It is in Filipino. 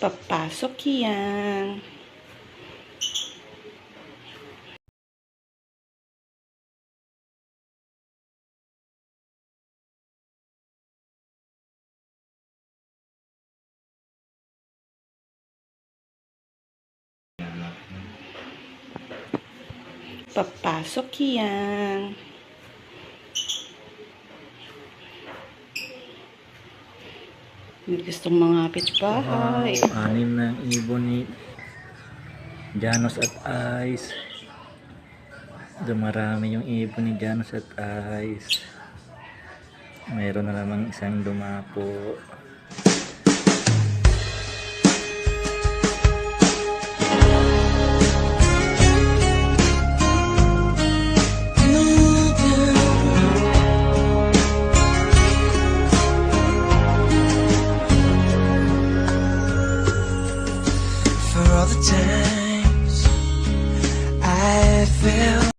Papasok yan. Papasok yan. May gustong mga bahay. Wow, anim na ibon ni Janos at Ice. Dumarami yung ibon ni Janos at Ice. Mayroon na namang isang dumapo. The times I felt